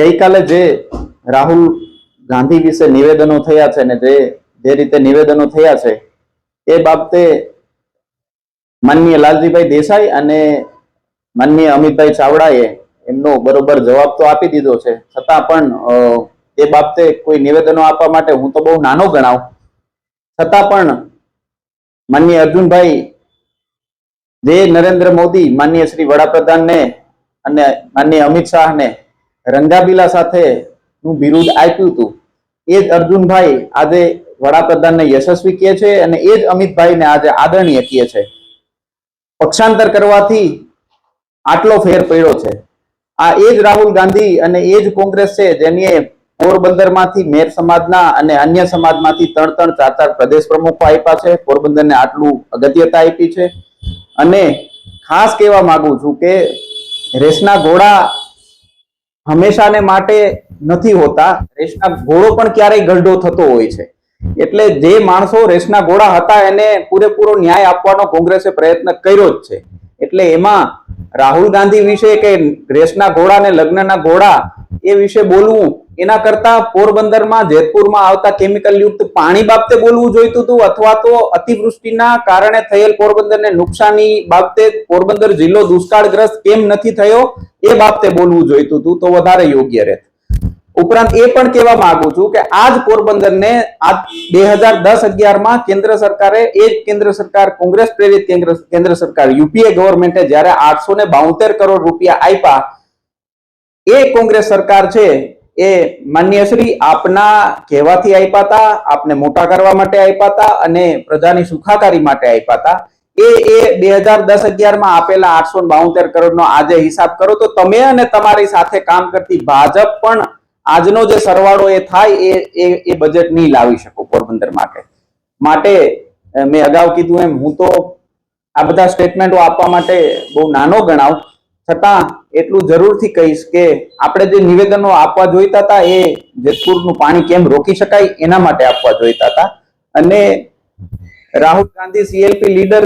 ગઈકાલે જે રાહુલ ગાંધી વિશે નિવેદનો થયા છે ને જે જે રીતે નિવેદનો થયા છે, એ બાબતે માનનીય લાલજીભાઈ દેસાઈ અને માનનીય અમિતભાઈ ચાવડાએ એમનો બરોબર જવાબ તો આપી દીધો છે. છતાં પણ એ બાબતે કોઈ નિવેદનો આપવા માટે હું તો બહુ નાનો ગણાવ. છતાં પણ માનનીય અર્જુનભાઈ, જે નરેન્દ્ર મોદી માનનીય શ્રી વડાપ્રધાનને અને માનનીય અમિત શાહને રંગાબીલા સાથે નું બિરુદ આપ્યું હતું. એ જ અર્જુનભાઈ આજે વડાપ્રધાનને યશસ્વી કહે છે અને એ જ અમિતભાઈને આજે આદરણીય કહે છે. પક્ષાંતર કરવાથી આટલો ફેર પડ્યો છે. આ એ જ રાહુલ ગાંધી અને એ જ કોંગ્રેસ છે જેની પોરબંદરમાંથી મેર સમાજના અને અન્ય સમાજમાંથી ત્રણ ત્રણ ચાર ચાર પ્રદેશ પ્રમુખો આપ્યા છે. પોરબંદરને આટલું અગત્યતા આપી છે. અને ખાસ કહેવા માંગુ છું કે રેસના ઘોડા હંમેશાને માટે નથી હોતા. રેસના ઘોડો પણ ક્યારેય ગરડો થતો હોય છે. એટલે જે માણસો રેસના ઘોડા હતા એને પૂરેપૂરો ન્યાય આપવાનો કોંગ્રેસે પ્રયત્ન કર્યો જ છે. એટલે એમાં રાહુલ ગાંધી વિશે કે રેસના ઘોડા ને લગ્નના ઘોડા એ વિશે બોલવું એના કરતા પોરબંદરમાં, જેતપુરમાં આવતા કેમિકલ યુક્ત પાણી બાબતે બોલવું જોઈતું હતું અથવા તો અતિવૃષ્ટિના કારણે થયેલ પોરબંદરને નુકસાની બાબતે પોરબંદર જિલ્લો દુષ્કાળગ્રસ્ત કેમ નથી થયો એ બાબતે બોલવું જોઈતું હતું, તો વધારે યોગ્ય રહેત. ઉપરાંત એ પણ કહેવા માંગુ છું કે આજ પોરબંદરને આ બે હજાર દસ અગિયારમાં કેન્દ્ર સરકારે, એ જ કેન્દ્ર સરકાર, કોંગ્રેસ પ્રેરિત કેન્દ્ર સરકાર, યુપીએ ગવર્મેન્ટે જ્યારે આઠસો ને બાઉતેર કરોડ રૂપિયા આપ્યા, એ કોંગ્રેસ સરકાર છે એ માન્ય શ્રી આપના કહેવાથી આપ્યા હતા આપને મોટા કરવા માટે આપ્યા હતા અને પ્રજાની સુખાકારી માટે આપ્યા હતા એ એ બે હજાર દસ અગિયારમાં આપેલા આઠસો બાઉતેર કરોડનો આજે હિસાબ કરો તો તમે અને તમારી સાથે કામ કરતી ભાજપ પણ આજનો જે સરવાળો એ થાય, એ એ બજેટ નહીં લાવી શકો પોરબંદર માટે. માટે મેં અગાઉ કીધું એમ, હું તો આ બધા સ્ટેટમેન્ટો આપવા માટે બહુ નાનો ગણાવ છતાં એટલું જરૂરથી કહીશ કે આપણે જે નિવેદનો આપવા જોઈતા હતા એ જેતપુરનું પાણી કેમ રોકી શકાય એના માટે આપવા જોઈતા હતા. અને રાહુલ ગાંધી સીએલપી લીડર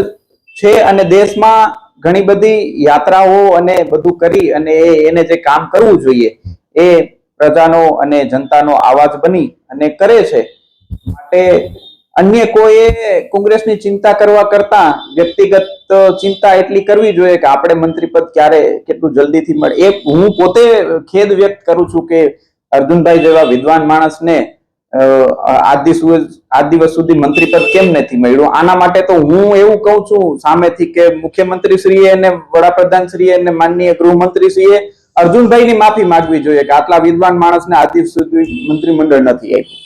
છે અને દેશમાં ઘણી બધી યાત્રાઓ અને બધું કરી અને એને જે કામ કરવું જોઈએ એ પ્રજાનો અને જનતાનો આવાજ બની અને કરે છે. માટે અન્ય કોઈએ કોંગ્રેસની ચિંતા કરવા કરતા વ્યક્તિગત ચિંતા એટલી કરવી જોઈએ કે આપણે મંત્રી પદ ક્યારે કેટલું જલ્દીથી મળે. એ હું પોતે ખેદ વ્યક્ત કરું છું કે અર્જુનભાઈ જેવા વિદ્વાન માણસને આજ દિવસ સુધી મંત્રી પદ કેમ નથી મળ્યું? આના માટે તો હું એવું કહું છું સામેથી કે મુખ્યમંત્રી શ્રીએ અને વડાપ્રધાન શ્રીએ અને માનનીય ગૃહમંત્રી શ્રીએ અર્જુનભાઈની માફી માંગવી જોઈએ કે આટલા વિદ્વાન માણસને આજ દિવસ સુધી મંત્રીમંડળ નથી આપ્યું.